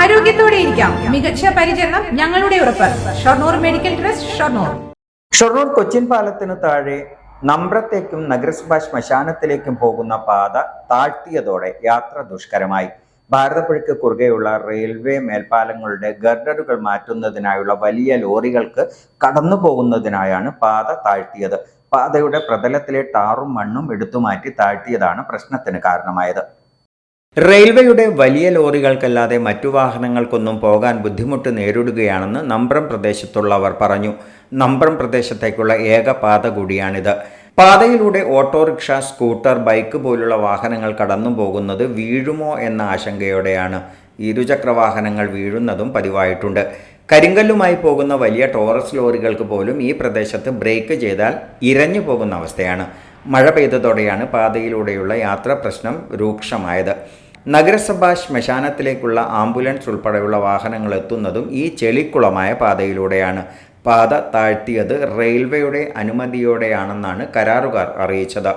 ആരോഗ്യത്തോടെ ഇരിക്കാം. മികച്ച പരിചരണം ഞങ്ങളുടെ ഉറപ്പ്. Shoranur medical trust Shoranur. Shoranur Cochin പാലത്തിന് താഴെ നമ്പ്രത്തേക്കും നഗരസഭാ ശ്മശാനത്തിലേക്കും പോകുന്ന പാത താഴ്ത്തിയതോടെ യാത്ര ദുഷ്കരമായി. ഭാരതപ്പുഴയ്ക്ക് കുറുകെയുള്ള റെയിൽവേ മേൽപ്പാലങ്ങളുടെ ഗർഡറുകൾ മാറ്റുന്നതിനായുള്ള വലിയ ലോറികൾക്ക് കടന്നു പോകുന്നതിനായാണ് പാത താഴ്ത്തിയത്. പാതയുടെ പ്രതലത്തിലെ ടാറും മണ്ണും എടുത്തുമാറ്റി താഴ്ത്തിയതാണ് പ്രശ്നത്തിന് കാരണമായത്. റെയിൽവേയുടെ വലിയ ലോറികൾക്കല്ലാതെ മറ്റു വാഹനങ്ങൾക്കൊന്നും പോകാൻ ബുദ്ധിമുട്ട് നേരിടുകയാണെന്ന് നമ്പ്രം പ്രദേശത്തുള്ളവർ പറഞ്ഞു. നമ്പ്രം പ്രദേശത്തേക്കുള്ള ഏക പാത കൂടിയാണിത്. പാതയിലൂടെ ഓട്ടോറിക്ഷ സ്കൂട്ടർ ബൈക്ക് പോലുള്ള വാഹനങ്ങൾ കടന്നു പോകുന്നത് വീഴുമോ എന്ന ആശങ്കയോടെയാണ്. ഇരുചക്ര വാഹനങ്ങൾ വീഴുന്നതും പതിവായിട്ടുണ്ട്. കരിങ്കല്ലുമായി പോകുന്ന വലിയ ടോറസ് ലോറികൾക്ക് പോലും ഈ പ്രദേശത്ത് ബ്രേക്ക് ചെയ്താൽ ഇരഞ്ഞു പോകുന്ന അവസ്ഥയാണ്. മഴ പെയ്തതോടെയാണ് പാതയിലൂടെയുള്ള യാത്രാ പ്രശ്നം രൂക്ഷമായത്. നഗരസഭാ ശ്മശാനത്തിലേക്കുള്ള ആംബുലൻസ് ഉൾപ്പെടെയുള്ള വാഹനങ്ങൾ എത്തുന്നതും ഈ ചെളിക്കുളമായ പാതയിലൂടെയാണ്. പാത താഴ്ത്തിയത് റെയിൽവേയുടെ അനുമതിയോടെയാണെന്നാണ് കരാറുകാർ അറിയിച്ചത്.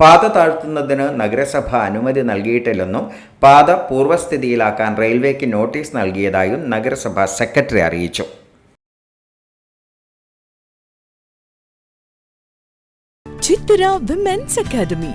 പാത താഴ്ത്തുന്നതിന് നഗരസഭ അനുമതി നൽകിയിട്ടില്ലെന്നും പാത പൂർവസ്ഥിതിയിലാക്കാൻ റെയിൽവേക്ക് നോട്ടീസ് നൽകിയതായും നഗരസഭ സെക്രട്ടറി അറിയിച്ചു. Chithara women's academy.